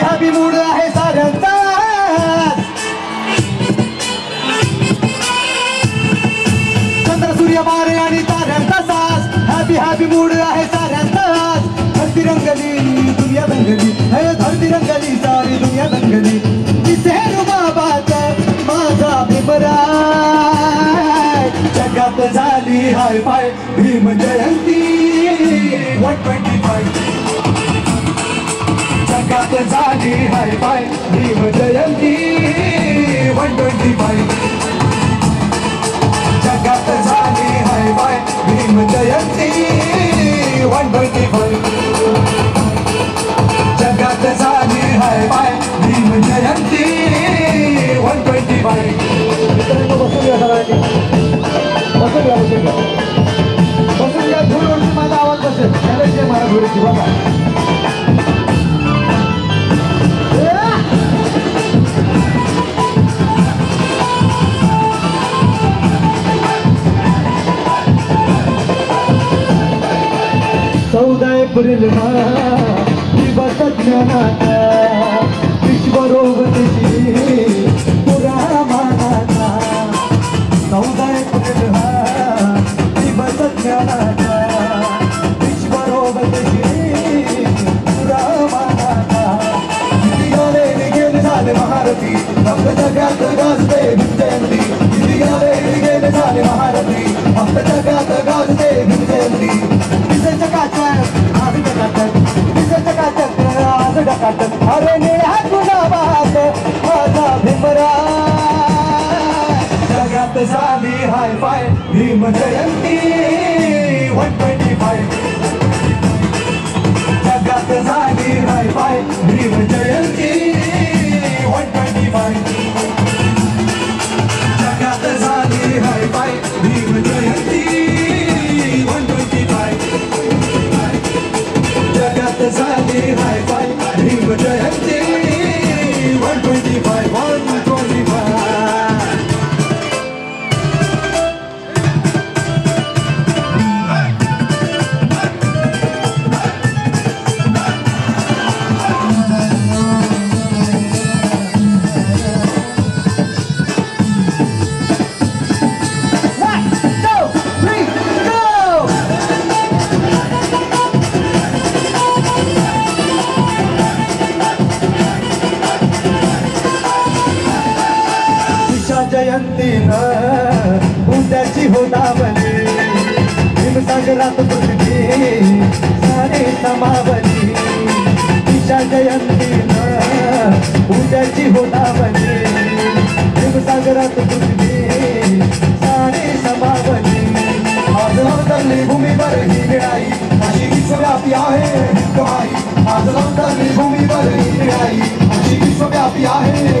Happy mood आहे साऱ्यांचा चंद्र सूर्य मारे आणि ताऱ्यांचा सास हॅपी हॅपी मूड आहे साऱ्यांचा धरती रंगली दुनिया रंगली हे धरती रंगली सारी दुनिया रंगली दिसेल बाबाचा माझा भीमराय जगात झाली हाय पाय Bhim Jayanti. One twenty five. जगात झाली हाय पाय Bhim Jayanti one twenty five जगात झाली हाय bye Bhim Jayanti one twenty five जगात झाली हाय bye Bhim Jayanti one twenty five बसून घ्या सगळ्यांनी बसून घ्या बसून घ्या बसून घ्या धुळवरती माझा आवाज बसेल त्याला जे मला धुळीची बघा चौदा एप्रिल दिवस ज्ञानाचा विश्वरोगतीची पुरा मानाचा. चौदा एप्रिल दिवस ज्ञानाचा विश्वरोगतीची पुरा मानाचा. किती झाले महारथी फक्त जगात गाजते. आज अरे निळ्या गुलाबात माझा भीमरा. जगात झाली हाय five Bhim Jayanti one twenty five. जगात झाली हाय five Bhim Jayanti one twenty five. Gujarat पृथ्वी सारे समावली. दिशा जयंतीनं उद्याची होतावली. भीमसागरात पृथ्वी सारे समावली. आज अवतरली भूमीवर ही मिळाई अशी विश्वव्यापी आहे भिक्कमाई आज अवतरली भूमीवर ही मिळाई अशी विश्वव्यापी आहे